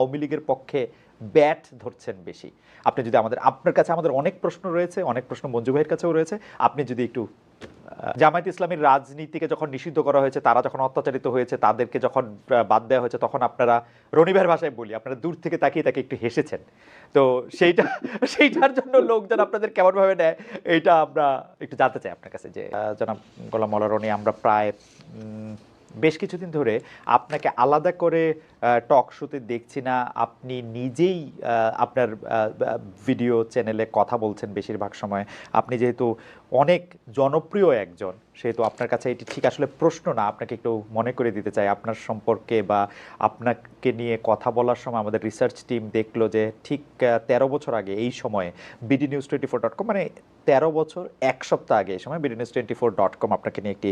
আওয়ামী লীগের পক্ষে ব্যাট ধরছেন বেশি। আপনি যদি আমাদের, আপনার কাছে আমাদের অনেক প্রশ্ন রয়েছে, অনেক প্রশ্ন মঞ্জু ভাইয়ের কাছেও রয়েছে। আপনি যদি একটু জামায়াত ইসলামীর রাজনীতিকে যখন নিষিদ্ধ করা হয়েছে, তারা যখন অত্যাচারিত হয়েছে, তাদেরকে যখন বাদ দেওয়া হয়েছে, তখন আপনারা রনিভাইয়ের ভাষায় বলি, আপনারা দূর থেকে তাকিয়ে তাকে একটু হেসেছেন। তো সেইটা, সেইটার জন্য লোকজন আপনাদের কেমনভাবে নেয়, এইটা আমরা একটু জানতে চাই আপনার কাছে যে জনাব গোলাম মৌলা রনি, আমরা প্রায় বেশ কিছুদিন ধরে আপনাকে আলাদা করে টক শোতে দেখছি না। আপনি নিজেই আপনার ভিডিও চ্যানেলে কথা বলছেন বেশিরভাগ সময়। আপনি যেহেতু অনেক জনপ্রিয় একজন, সেহেতু আপনার কাছে এটি ঠিক আসলে প্রশ্ন না। আপনাকে একটু মনে করে দিতে চাই আপনার সম্পর্কে বা আপনাকে নিয়ে কথা বলার সময় আমাদের রিসার্চ টিম দেখল যে ঠিক তেরো বছর আগে এই সময়ে BD news twenty four dot com মানে তেরো বছর এক সপ্তাহ আগে এই সময় BD news twenty four dot com আপনাকে নিয়ে একটি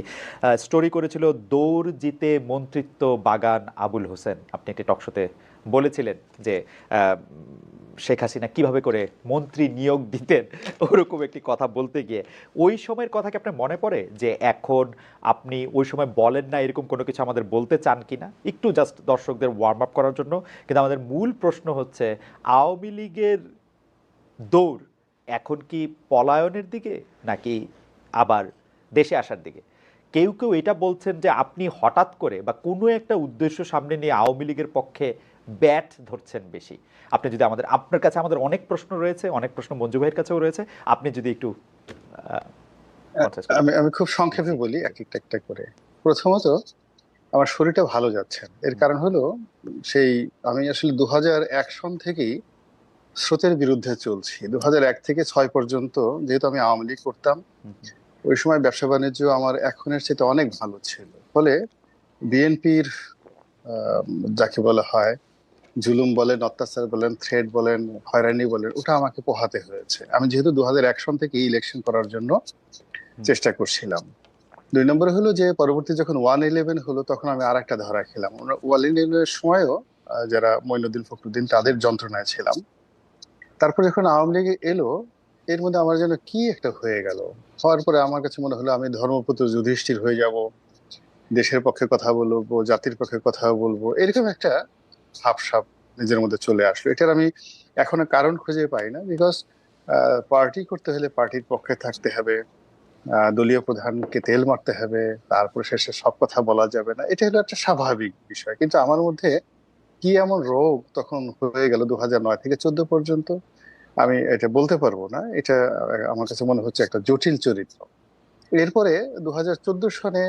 স্টোরি করেছিল দৌড় জিতে মন্ত্রিত্ব বাগান আবুল হোসেন। আপনি একটি টকশোতে বলেছিলেন যে শেখ হাসিনা কীভাবে করে মন্ত্রী নিয়োগ দিতেন, ওরকম একটি কথা বলতে গিয়ে। ওই সময়ের কথা কি আপনার মনে পড়ে? যে এখন আপনি ওই সময় বলেন না এরকম কোনো কিছু আমাদের বলতে চান কিনা? একটু জাস্ট দর্শকদের ওয়ার্ম আপ করার জন্য। কিন্তু আমাদের মূল প্রশ্ন হচ্ছে, আওয়ামী লীগের দৌড় এখন কি পলায়নের দিকে নাকি আবার দেশে আসার দিকে? কেউ কেউ এটা বলছেন যে আপনি হঠাৎ করে বা কোনো একটা উদ্দেশ্য সামনে নিয়ে আওয়ামী লীগের পক্ষে ব্যাট ধরছেন বেশি। আপনি যদি আমাদের আপনার কাছে আমাদের অনেক প্রশ্ন রয়েছে অনেক প্রশ্ন মঞ্জু ভাইয়ের কাছেও রয়েছে আপনি যদি একটু আমি আমি খুব সংক্ষেপে বলি এক একটা একটা করে। প্রথমত আমার শরীরটা ভালো যাচ্ছে এর কারণ হলো সেই আমি আসলে দু হাজার এক সন থেকেই স্রোতের বিরুদ্ধে চলছি। দু হাজার এক থেকে ছয় পর্যন্ত যেহেতু আমি আওয়ামী লীগ করতাম ওই সময় ব্যবসা বাণিজ্য আমার এখনের চেয়ে অনেক ভালো ছিল। ফলে বিএনপির যাকে বলা হয় জুলুম বলেন অত্যাচার বলেন থ্রেড বলেন হয়রানি বলেন ওটা আমাকে পোহাতে হয়েছে। আমি যেহেতু দু হাজার এক সন থেকে ইলেকশন করার জন্য চেষ্টা করছিলাম। দুই নম্বর হলো যে পরবর্তী যখন ওয়ান ইলেভেন হলো তখন আমি আর একটা ধরা খেলাম। ওয়ান ইলেভেনের সময়ও যারা মইনুদ্দিন ফখরুদ্দিন তাদের যন্ত্রণায় ছিলাম। তারপর যখন আওয়ামী লীগ এলো এর মধ্যে আমার যেন কি একটা হয়ে গেল? হওয়ার পরে আমার কাছে মনে হলো, আমি ধর্মপুত্র যুধিষ্ঠির হয়ে যাব, দেশের পক্ষে কথা বলব, জাতির পক্ষে কথা বলব, এরকম একটা ভাবসাব নিজের মধ্যে চলে আসলো। এটার আমি এখনও কারণ খুঁজে পাই না বিকজ পার্টি করতে হলে পার্টির পক্ষে থাকতে হবে দলীয় প্রধানকে তেল মারতে হবে, তারপর শেষে সব কথা বলা যাবে না, এটা হলো একটা স্বাভাবিক বিষয়। কিন্তু আমার মধ্যে কি এমন রোগ তখন হয়ে গেল দু নয় থেকে চোদ্দ পর্যন্ত? আমি এটা বলতে পারব না, এটা আমার কাছে মনে হচ্ছে একটা জটিল চরিত্র। এরপরে দু হাজার চোদ্দ সনে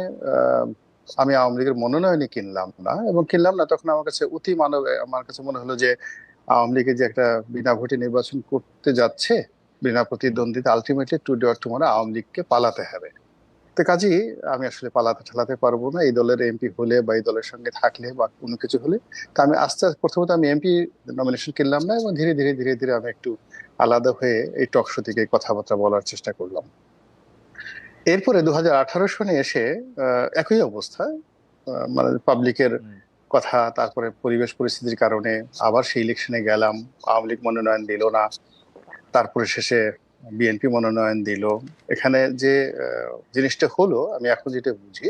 আমি আওয়ামী লীগের মনোনয়নই কিনলাম না এবং কিনলাম না তখন আমার কাছে অতি মানব, আমার কাছে মনে হলো যে আওয়ামী লীগের যে একটা বিনা ভোটে নির্বাচন করতে যাচ্ছে, বিনা প্রতিদ্বন্দ্বিতা আলটিমেটলি টু ডে টুমারো আওয়ামী লীগকে পালাতে হবে। তো কাজেই আমি আসলে পালাতে ঠালাতে পারব না, এই দলের এমপি হলে বা এই দলের সঙ্গে থাকলে বা কোনো কিছু হলে। তা আমি আস্তে আস্তে প্রথমত আমি এমপি নমিনেশন কিনলাম না এবং ধীরে ধীরে ধীরে ধীরে আমি একটু আলাদা হয়ে এই টক শো থেকে কথাবার্তা বলার চেষ্টা করলাম। এরপরে দু হাজার আঠারো সনে এসে একই অবস্থা মানে পাবলিকের কথা তারপরে পরিবেশ পরিস্থিতির কারণে আবার সেই ইলেকশনে গেলাম আওয়ামী লীগ মনোনয়ন দিল না তারপরে শেষে বিএনপি মনোনয়ন দিল। এখানে যে জিনিসটা হলো আমি এখন যেটা বুঝি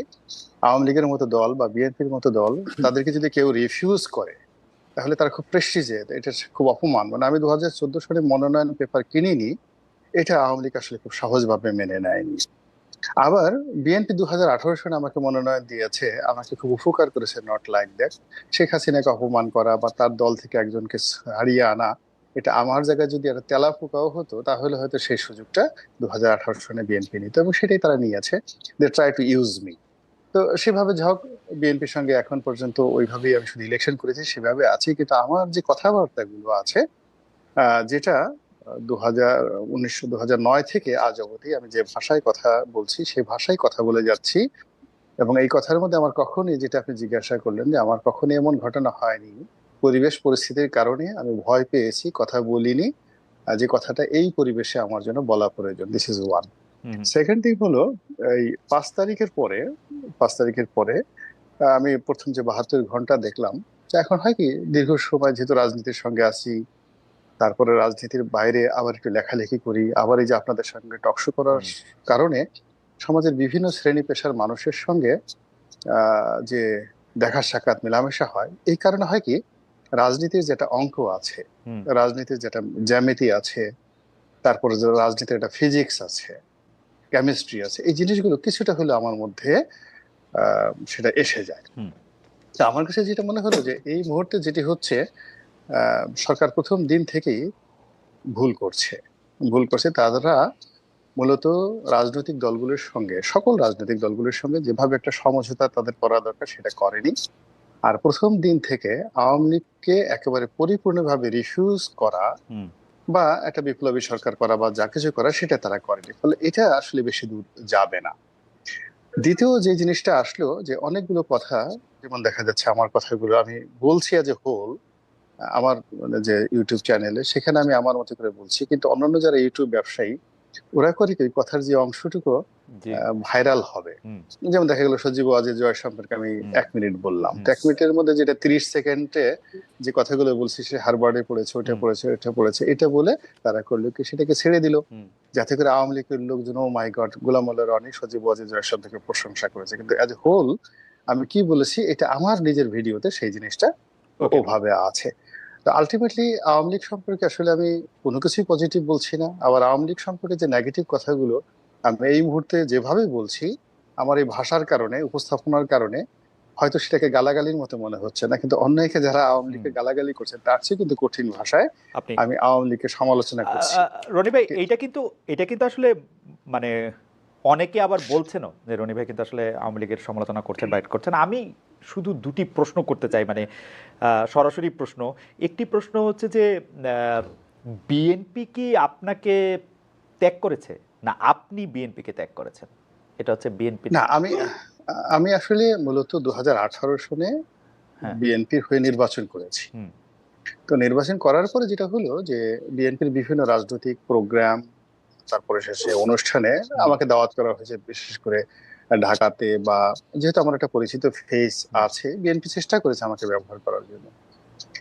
আওয়ামী লীগের মতো দল বা বিএনপির মতো দল তাদেরকে যদি কেউ রিফিউজ করে তাহলে তারা খুব প্রেস্টিজে এটা খুব অপমান। মানে আমি দু হাজার চোদ্দ সালে মনোনয়ন পেপার কিনিনি, এটা আওয়ামী লীগ আসলে খুব সহজভাবে মেনে নেয়নি। আবার বিএনপি দু হাজার আঠারো সালে আমাকে মনোনয়ন দিয়েছে, আমাকে খুব উপকার করেছে নট লাইক দ্যাট শেখ হাসিনাকে অপমান করা বা তার দল থেকে একজনকে হারিয়ে আনা, এটা আমার জায়গায় যদি একটা তেলা পোকাও হতো, তাহলে হয়তো সেই সুযোগটা দু হাজার আঠারো সনে বিএনপি নিত এবং সেটাই তারা নিয়েছে। They try to use me তো সেভাবে যাই হোক, বিএনপির সঙ্গে এখন পর্যন্ত ওইভাবেই আমি শুধু ইলেকশন করেছি, সেভাবে আছি। কিন্তু আমার যে কথাবার্তাগুলো আছে যেটা, দু হাজার নয় থেকে আজ অবধি আমি যে ভাষায় কথা বলছি, সেই ভাষায় কথা বলে যাচ্ছি। এবং এই কথার মধ্যে আমার কখনই, যেটা আপনি জিজ্ঞাসা করলেন যে আমার কখনই এমন ঘটনা হয়নি। পরিবেশ পরিস্থিতির কারণে আমি ভয় পেয়েছি, কথা বলিনি। যে কথাটা এই পরিবেশে আমার জন্য বলা প্রয়োজন this is one second thing হলো এই পাঁচ তারিখের পরে পাঁচ তারিখের পরে আমি প্রথম যে বাহাত্তর ঘণ্টা দেখলাম এখন হয় কি দীর্ঘ সময় যেহেতু রাজনীতির সঙ্গে আছি তারপরে রাজনীতির বাইরে আবার একটু লেখালেখি করি আবার এই যে আপনাদের সঙ্গে টকশো করার কারণে সমাজের বিভিন্ন শ্রেণি পেশার মানুষের সঙ্গে আহ, যে দেখা সাক্ষাৎ মেলামেশা হয় এই কারণে হয় কি রাজনীতির যেটা অঙ্ক আছে রাজনীতির যেটা জ্যামিতি আছে তারপরে রাজনীতির একটা ফিজিক্স আছে কেমিস্ট্রি আছে। এই জিনিসগুলো কিছুটা হলে আমার মধ্যে সেটা এসে যায়। তা আমার কাছে যেটা মনে হলো যে এই মুহূর্তে যেটি হচ্ছে সরকার প্রথম দিন থেকেই ভুল করছে। ভুল করছে তারা মূলত রাজনৈতিক দলগুলোর সঙ্গে সকল রাজনৈতিক দলগুলোর সঙ্গে যেভাবে একটা সমঝোতা তাদের করা দরকার সেটা করেনি। আর প্রথম দিন থেকে আওয়ামী লীগকে একেবারে পরিপূর্ণভাবে রিফিউজ করা। বা একটা বিপ্লবী সরকার করা বা যা কিছু করা, সেটা তারা করেনি। ফলে এটা আসলে বেশি দূর যাবে না। দ্বিতীয় যে জিনিসটা আসলো, যে অনেকগুলো কথা, যেমন দেখা যাচ্ছে আমার কথাগুলো আমি বলছি আজ হোল আমার মানে যে ইউটিউব চ্যানেলে সেখানে আমি আমার মতো করে বলছি। কিন্তু অন্যান্য যারা ইউটিউব ব্যবসায়ী ওরা করে কি কথার যে অংশটুকু ভাইরাল হবে। যেমন দেখা গেল সজীব ওয়াজেদ জয় সম্পর্কে আমি এক মিনিট বললাম। এক মিনিটের মধ্যে যেটা তিরিশ সেকেন্ডে যে কথাগুলো বলছি সে হারবার্ডে পড়েছে ওটা পড়েছে এটা পড়েছে এটা বলে তারা করল কি সেটাকে ছেড়ে দিল। যাতে করে আওয়ামী লীগের লোকজন oh my god Golam Rony Sajeeb Wazed Joy সম্পর্কে প্রশংসা করেছে। কিন্তু অ্যাজ হোল আমি কি বলেছি এটা আমার নিজের ভিডিওতে সেই জিনিসটা. ওভাবে আছে। আলটিমেটলি আওয়ামী লীগ সম্পর্কে আসলে আমি কোনো কিছুই পজিটিভ বলছি না। আবার আওয়ামী লীগ সম্পর্কে যে নেগেটিভ কথাগুলো আমি এই মুহূর্তে যেভাবে বলছি আমার এই ভাষার কারণে উপস্থাপনার কারণে হয়তো সেটাকে গালাগালির মতো মনে হচ্ছে না। কিন্তু অন্যকে যারা আওয়ামী লীগকে গালাগালি করছে তার চেয়ে কিন্তু কঠিন ভাষায় আমি আওয়ামী লীগকে সমালোচনা করছি। রনি ভাই এটা কিন্তু এটা কিন্তু আসলে মানে অনেকে আবার বলছেন যে রনি ভাই কিন্তু আসলে আওয়ামী লীগের সমালোচনা করছেন বাইট করছেন আমি শুধু দুটি প্রশ্ন করতে চাই মানে সরাসরি প্রশ্ন। একটি প্রশ্ন হচ্ছে যে বিএনপি কি আপনাকে ত্যাগ করেছে? না আপনি বিএনপিকে ত্যাগ করেছেন? এটা হচ্ছে বিএনপি না আমি আমি আসলে মূলত দু সনে হ্যাঁ। বিএনপির হয়ে নির্বাচন করেছি। তো নির্বাচন করার পরে যেটা হলো যে বিএনপির বিভিন্ন রাজনৈতিক প্রোগ্রাম তারপরে শেষে অনুষ্ঠানে আমাকে দাওয়াত করা হয়েছে বিশেষ করে ঢাকাতে বা যেহেতু আমার একটা পরিচিত ফেস আছে বিএনপি চেষ্টা করেছে আমাকে ব্যবহার করার জন্য।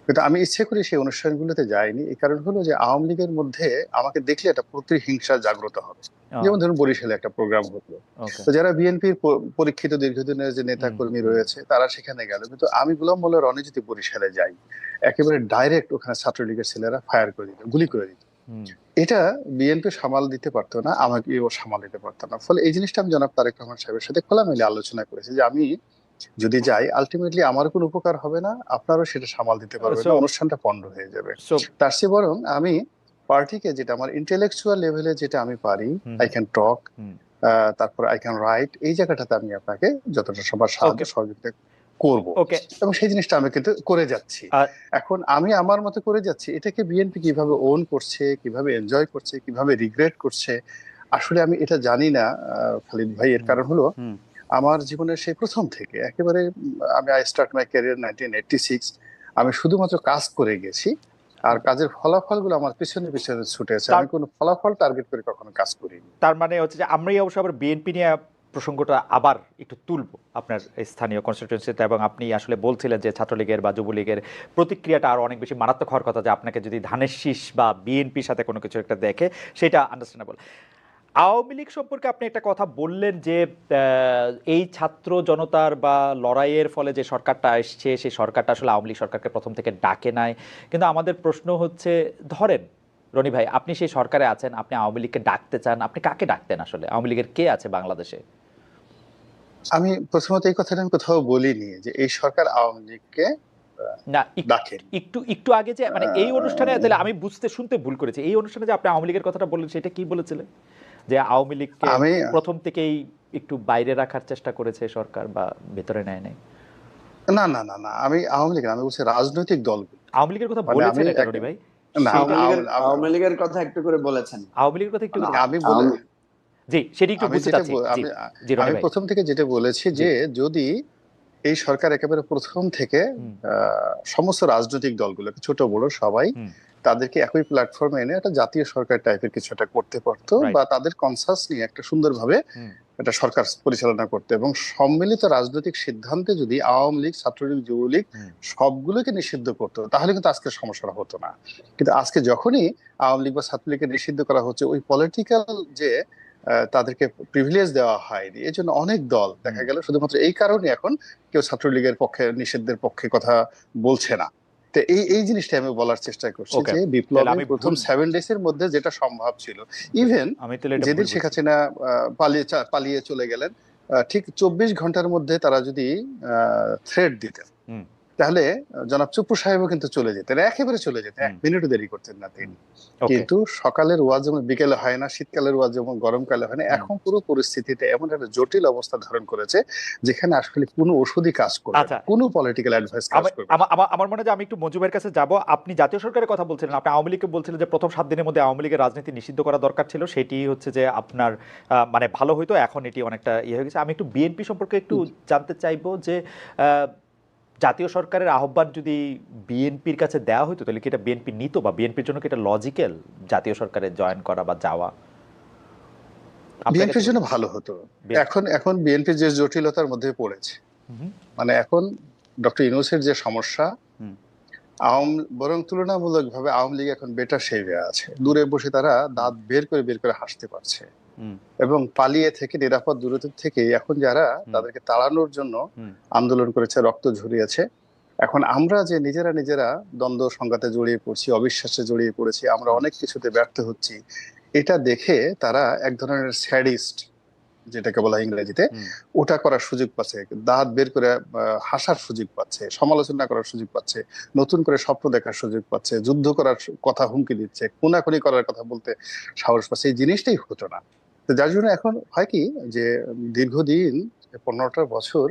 কিন্তু আমি ইচ্ছে করে সেই অনুষ্ঠানগুলোতে যাইনি। এই কারণ হলো যে আওয়ামী লীগের মধ্যে আমাকে দেখলে একটা প্রতিহিংসা জাগ্রত হবে। যেমন ধরুন বরিশালে একটা প্রোগ্রাম হলো। ওকে তো যারা বিএনপির পরীক্ষিত দীর্ঘদিনের যে নেতা কর্মী রয়েছে তারা সেখানে গেল। কিন্তু আমি গোলাম মোল্লা রনি যদি বরিশালে যাই একেবারে ডাইরেক্ট ওখানে ছাত্রলীগের ছেলেরা ফায়ার করে দিত গুলি করে দিত এটা বিএনপি সামাল দিতে পারতো না আমাকেও সামাল দিতে পারতো না। ফলে এই জিনিসটা আমি জনাব তারেক রহমান সাহেবের সাথে খোলামেলে আলোচনা করেছি যে আমি যদি যাই আলটিমেটলি আমার কোনো উপকার হবে না আপনারও সেটা সামাল দিতে পারবে না অনুষ্ঠানটা পণ্ড হয়ে যাবে। তার চেয়ে বরং আমি পার্টিকে যেটা আমার ইন্টেলেকচুয়াল লেভেলে যেটা আমি পারি আই ক্যান টক। তারপর আই ক্যান রাইট এই জায়গাটাতে আমি আপনাকে যতটা সবার সাহায্য সহযোগিতা করব। এবং সেই জিনিসটা আমি কিন্তু করে যাচ্ছি। এখন আমি আমার মতো করে যাচ্ছি এটাকে বিএনপি কীভাবে ওন করছে কীভাবে এনজয় করছে কীভাবে রিগ্রেট করছে আসলে আমি এটা জানি না খালিদ ভাই। এর কারণ হলো আমার জীবনের সেই প্রথম থেকে একেবারে আমি I start my career nineteen eighty six আমি শুধুমাত্র কাজ করে গেছি আর কাজের ফলাফলগুলো আমার পিছনে পিছনে ছুটেছে। আমি কোনো ফলাফল টার্গেট করে কখনো কাজ করিনি। তার মানে হচ্ছে যে আমরাই অবশ্য আবার বিএনপি নিয়ে প্রসঙ্গটা আবার একটু তুলব আপনার স্থানীয় কনস্টিটিউন্সিতে এবং আপনি আসলে বলছিলেন যে ছাত্রলীগের বা যুবলীগের প্রতিক্রিয়াটা আরও অনেক বেশি মারাত্মক হওয়ার কথা যে আপনাকে যদি ধানের শীষ বা বিএনপির সাথে কোনো কিছু একটা দেখে, সেটা আন্ডারস্ট্যান্ডেবল আওয়ামী লীগ সম্পর্কে আপনি একটা কথা বললেন যে এই ছাত্র জনতার বা লড়াইয়ের ফলে যে সরকারটা এসছে, সেই সরকারটা আসলে আওয়ামী লীগ সরকারকে প্রথম থেকে ডাকে নাই। কিন্তু আমাদের প্রশ্ন হচ্ছে, ধরেন, রনি ভাই, আপনি সেই সরকারে আছেন, আপনি আওয়ামী লীগকে ডাকতে চান, আপনি কাকে ডাকতেন আসলে? আওয়ামী লীগের কে আছে বাংলাদেশে? আমি প্রথমত এই কথাটা আমি কোথাও বলিনি যে এই সরকার আওয়ামী লীগকে না একটু একটু আগে যে মানে এই অনুষ্ঠানে তাহলে আমি বুঝতে শুনতে ভুল করেছি। এই অনুষ্ঠানে যে আপনি আওয়ামী লীগের কথাটা বললেন সেটা কি বলেছিলেন? যে আওয়ামী লীগকে আমি প্রথম থেকেই একটু বাইরে রাখার চেষ্টা করেছে সরকার বা ভেতরে নেয় নাই? না না না না আমি আওয়ামী লীগ আমি বলছি রাজনৈতিক দল আওয়ামী লীগের কথা মানে বলেছেন ভাই? আওয়ামী লীগের আওয়ামী- আওয়ামী লীগের কথা একটু করে বলেছেন। আওয়ামী লীগের কথা একটু আমি জি সেটি একটু আমি বুঝতে চাচ্ছি। প্রথম থেকে যেটা বলেছি যে যদি এই সরকার একেবারে প্রথম থেকে সমস্ত রাজনৈতিক দলগুলোকে ছোট বড় সবাই তাদেরকে একই প্ল্যাটফর্মে এনে একটা জাতীয় সরকার টাইপের কিছু একটা করতে পারতো বা তাদের কনসাস নিয়ে একটা সুন্দরভাবে। একটা সরকার পরিচালনা করতে এবং সম্মিলিত রাজনৈতিক সিদ্ধান্তে যদি আওয়ামী লীগ ছাত্রলীগ যুবলীগ। সবগুলোকে নিষিদ্ধ করতো তাহলে কিন্তু আজকে সমস্যাটা হতো না। কিন্তু আজকে যখনই আওয়ামী লীগ বা ছাত্রলীগকে নিষিদ্ধ করা হচ্ছে ওই পলিটিক্যাল যে তাদেরকে প্রিভিলেজ দেওয়া হয়নি। এই জন্য অনেক দল দেখা গেল শুধুমাত্র এই কারণে এখন কেউ ছাত্রলীগের পক্ষে নিষিদ্ধের পক্ষে কথা বলছে না। তো এই এই জিনিসটা আমি বলার চেষ্টা করছি. যে বিপ্লবের প্রথম সেভেন ডেজ এর মধ্যে যেটা সম্ভব ছিল। ইভেন যেদিন শেখ হাসিনা পালিয়ে পালিয়ে চলে গেলেন ঠিক চব্বিশ ঘণ্টার মধ্যে তারা যদি থ্রেড দিতেন হুম। তাহলে জনাব চুপ্পু সাহেবও কিন্তু চলে যেতেন একেবারে চলে যেতেন এক। মিনিটও দেরি করতেন না তিনি কিন্তু সকালের ওয়াজ যেমন বিকেলে হয় না শীতকালের ওয়াজ যেমন গরমকালে হয় না এখন পুরো পরিস্থিতিতে এমন একটা জটিল অবস্থা ধারণ করেছে যেখানে আসলে কোনো ওষুধই কাজ করবে আচ্ছা। কোনো পলিটিক্যাল অ্যাডভাইস কাজ আমার- করবে। আমার- মনে হয় যে আমি একটু মঞ্জুবের কাছে যাব আপনি জাতীয় সরকারের কথা বলছিলেন আপনি আওয়ামী লীগকে বলছিলেন যে প্রথম সাত দিনের মধ্যে আওয়ামী লীগের রাজনীতি নিষিদ্ধ করা দরকার ছিল সেটি হচ্ছে যে আপনার মানে ভালো হইতো এখন এটি অনেকটা ইয়ে হয়ে গেছে আমি একটু বিএনপি সম্পর্কে একটু জানতে চাইব যে জাতীয় সরকারের আহ্বান যদি বিএনপির কাছে দেওয়া হতো তাহলে কি এটা বিএনপি নিত বা বিএনপির জন্য কি এটা লজিক্যাল জাতীয় সরকারে জয়েন করা বা যাওয়া? বিএনপির জন্য ভালো হতো। এখন এখন বিএনপি যে জটিলতার মধ্যে পড়েছে মানে এখন ডক্টর ইউনুসের যে সমস্যা। আওয়াম বরং তুলনামূলক ভাবে আওয়ামী লীগ এখন বেটার সেভে আছে। দূরে বসে তারা দাঁত বের করে বের করে হাসতে পারছে। এবং পালিয়ে থেকে নিরাপদ দূরত্ব থেকে এখন যারা তাদেরকে তাড়ানোর জন্য আন্দোলন করেছে রক্ত ঝরিয়েছে এখন আমরা যে নিজেরা নিজেরা দ্বন্দ্ব সংঘাতে জড়িয়ে পড়ছি অবিশ্বাসে জড়িয়ে পড়েছি আমরা অনেক কিছুতে ব্যর্থ হচ্ছি এটা দেখে তারা এক ধরনের স্যাডিস্ট যেটাকে বলা ইংরেজিতে ওটা করার সুযোগ পাচ্ছে দাঁত বের করে হাসার সুযোগ পাচ্ছে সমালোচনা করার সুযোগ পাচ্ছে নতুন করে স্বপ্ন দেখার সুযোগ পাচ্ছে যুদ্ধ করার কথা হুমকি দিচ্ছে খুনাখুনি করার কথা বলতে সাহস পাচ্ছে এই জিনিসটাই হতো না। তো যার জন্য এখন হয় কি যে দীর্ঘদিন পনেরোটা বছর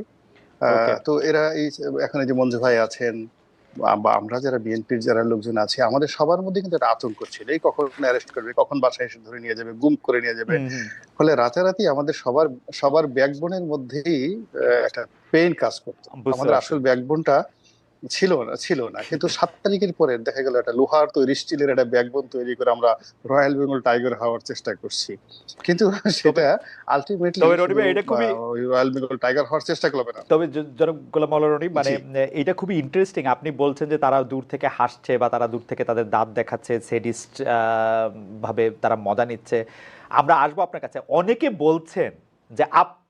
তো এরা এই এখন যে মঞ্জু ভাই আছেন বা- আমরা যারা বিএনপির যারা লোকজন আছে আমাদের সবার মধ্যে কিন্তু একটা আতঙ্ক ছিল এই কখন অ্যারেস্ট করবে কখন বাসায় এসে ধরে নিয়ে যাবে গুম করে নিয়ে যাবে। ফলে রাতারাতি আমাদের সবার সবার ব্যাকবোনের মধ্যেই একটা পেইন কাজ করতো আমাদের। আসল ব্যাকবোনটা ছিল না ছিল না। কিন্তু সাত তারিখের পরে দেখা গেল একটা লোহার তৈরি স্টিলের একটা ব্যাকবোন তৈরি করে আমরা রয়্যাল বেঙ্গল টাইগার হওয়ার চেষ্টা করছি। কিন্তু সেটা আলটিমেটলি এটা খুবই- রয়্যাল বেঙ্গল টাইগার হওয়ার চেষ্টা করবে না। তবে জনাব গোলাম মাওলা মানে এটা খুবই ইন্টারেস্টিং আপনি বলছেন যে তারা দূর থেকে হাসছে বা তারা দূর থেকে তাদের দাঁত দেখাচ্ছে সেডিস্ট ভাবে তারা মজা নিচ্ছে। আমরা আসব আপনার কাছে। অনেকে বলছেন যে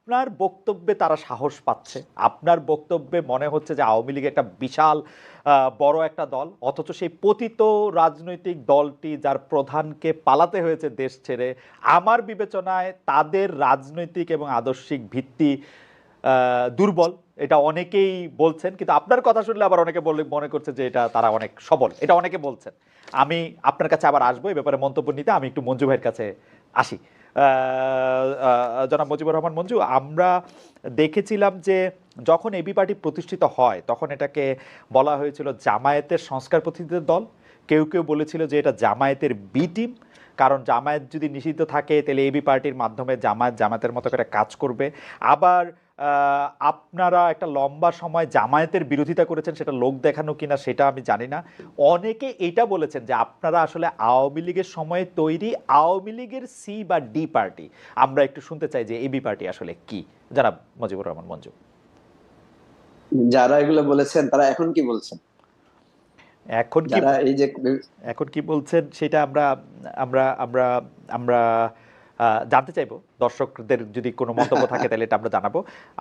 আপনার বক্তব্যে তারা সাহস পাচ্ছে। আপনার বক্তব্যে মনে হচ্ছে যে আওয়ামী লীগ একটা বিশাল বড় একটা দল, অথচ সেই পতিত রাজনৈতিক দলটি যার প্রধানকে পালাতে হয়েছে দেশ ছেড়ে, আমার বিবেচনায় তাদের রাজনৈতিক এবং আদর্শিক ভিত্তি দুর্বল। এটা অনেকেই বলছেন, কিন্তু আপনার কথা শুনলে আবার অনেকে বলে, মনে করছে যে এটা তারা অনেক সবল। এটা অনেকে বলছেন। আমি আপনার কাছে আবার আসব এই ব্যাপারে মন্তব্য নিতে। আমি একটু মঞ্জু ভাইয়ের কাছে আসি। জনাব মুজিবুর রহমান মঞ্জু, আমরা দেখেছিলাম যে যখন এবি পার্টি প্রতিষ্ঠিত হয়, তখন এটাকে বলা হয়েছিল জামায়াতের সংস্কার প্রতিনিধিদের দল। কেউ কেউ বলেছিল যে এটা জামায়াতের বি টিম। কারণ জামায়াত যদি নিষিদ্ধ থাকে, তাহলে এবি পার্টির মাধ্যমে জামায়াত জামায়াতের মতো করে কাজ করবে। আবার আপনারা একটা লম্বা সময় জামায়াতের বিরোধিতা করেছেন সেটা লোক দেখানো কিনা সেটা আমি জানি না। অনেকে এটা বলেছেন যে আপনারা আসলে আওয়ামী লীগের সময়ে তৈরি আওয়ামী লীগের সি বা ডি পার্টি আমরা একটু শুনতে চাই যে এবি পার্টি আসলে কি? জানাব মজিবুর রহমান মঞ্জু। যারা এগুলো বলেছেন তারা এখন কি বলছেন? এখন কি এই যে এখন কি বলছেন সেটা আমরা আমরা আমরা আমরা জানতে চাইব। দর্শকদের যদি কোনো মন্তব্য থাকে, তাহলে এটা আমরা জানাব।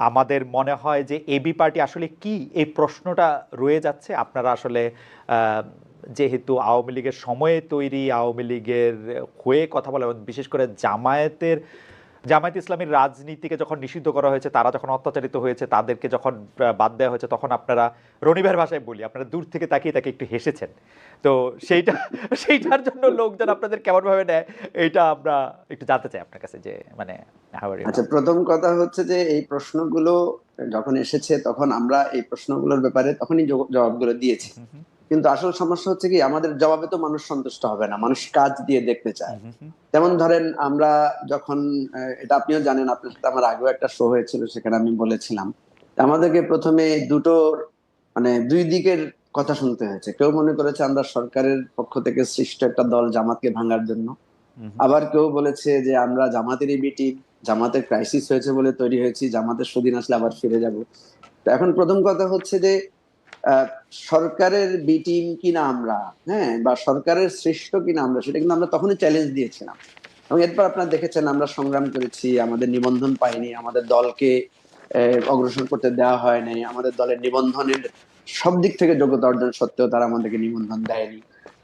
আমাদের মনে হয় যে এবি পার্টি আসলে কি এই প্রশ্নটা রয়ে যাচ্ছে? আপনারা আসলে যেহেতু আওয়ামী লীগের সময়ে তৈরি, আওয়ামী লীগের হয়ে কথা বলা, বিশেষ করে জামায়াতের জামায়াত ইসলামীর রাজনীতিকে যখন নিষিদ্ধ করা হয়েছে তারা যখন অত্যাচারিত হয়েছে তাদেরকে যখন বাদ দেওয়া হয়েছে তখন আপনারা রনিভার ভাষায় বলি আপনারা দূর থেকে তাকিয়ে তাকে একটু হেসেছেন। তো সেইটা সেইটার জন্য লোকজন আপনাদের কেমন ভাবে নেয় এইটা আমরা একটু জানতে চাই আপনার কাছে যে মানে? আচ্ছা প্রথম কথা হচ্ছে যে এই প্রশ্নগুলো যখন এসেছে তখন আমরা এই প্রশ্নগুলোর ব্যাপারে তখনই জব- জবাবগুলো দিয়েছি। কিন্তু আসল সমস্যা হচ্ছে কি আমাদের জবাবে তো মানুষ সন্তুষ্ট হবে না মানুষ কাজ দিয়ে দেখতে চায়। যেমন ধরেন আমরা যখন এটা আপনিও জানেন আপনার সাথে আমার আগেও একটা শো হয়েছিল সেখানে আমি বলেছিলাম আমাদেরকে প্রথমে দুটো মানে দুই দিকের কথা শুনতে হয়েছে। কেউ মনে করেছে আমরা সরকারের পক্ষ থেকে সৃষ্ট একটা দল জামাতকে ভাঙার জন্য। আবার কেউ বলেছে যে আমরা জামাতেরই বিটি জামাতের ক্রাইসিস হয়েছে বলে তৈরি হয়েছি জামাতের সুদিন আসলে আবার ফিরে যাব। তো এখন প্রথম কথা হচ্ছে যে সরকারের বি টিম কিনা আমরা হ্যাঁ বা সরকারের শ্রেষ্ঠ কিনা আমরা সেটা কিন্তু আমরা তখনই চ্যালেঞ্জ দিয়েছিলাম। এবং এরপর আপনারা দেখেছেন আমরা সংগ্রাম করেছি আমাদের নিবন্ধন পাইনি আমাদের দলকে অগ্রসর করতে দেওয়া হয় নাই আমাদের দলের নিবন্ধনের সব দিক থেকে যোগ্যতা অর্জন সত্ত্বেও তারা আমাদেরকে নিবন্ধন দেয়নি।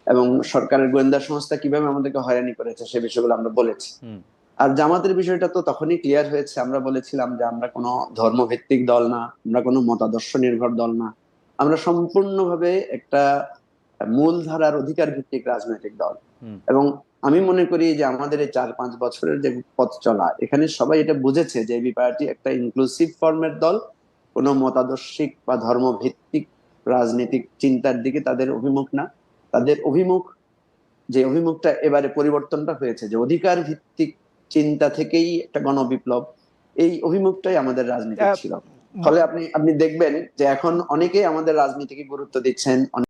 এবং সরকারের গোয়েন্দা সংস্থা কীভাবে আমাদেরকে হয়রানি করেছে সে বিষয়গুলো আমরা বলেছি। আর জামাতের বিষয়টা তো তখনই ক্লিয়ার হয়েছে আমরা বলেছিলাম যে আমরা কোনো ধর্মভিত্তিক দল না আমরা কোনো মতাদর্শ নির্ভর দল না। আমরা সম্পূর্ণভাবে একটা মূলধারার অধিকার ভিত্তিক রাজনৈতিক দল। এবং আমি মনে করি যে আমাদের এই চার পাঁচ বছরের যে পথ চলা এখানে সবাই এটা বুঝেছে যে এবি পার্টি একটা ইনক্লুসিভ ফর্মের দল কোনো মতাদর্শিক বা ধর্মভিত্তিক রাজনৈতিক চিন্তার দিকে তাদের অভিমুখ না। তাদের অভিমুখ যে অভিমুখটা এবারে পরিবর্তনটা হয়েছে যে অধিকার ভিত্তিক চিন্তা থেকেই একটা গণবিপ্লব এই অভিমুখটাই আমাদের রাজনীতি ছিল। ফলে আপনি আপনি দেখবেন যে এখন অনেকেই আমাদের রাজনীতিকে গুরুত্ব দিচ্ছেন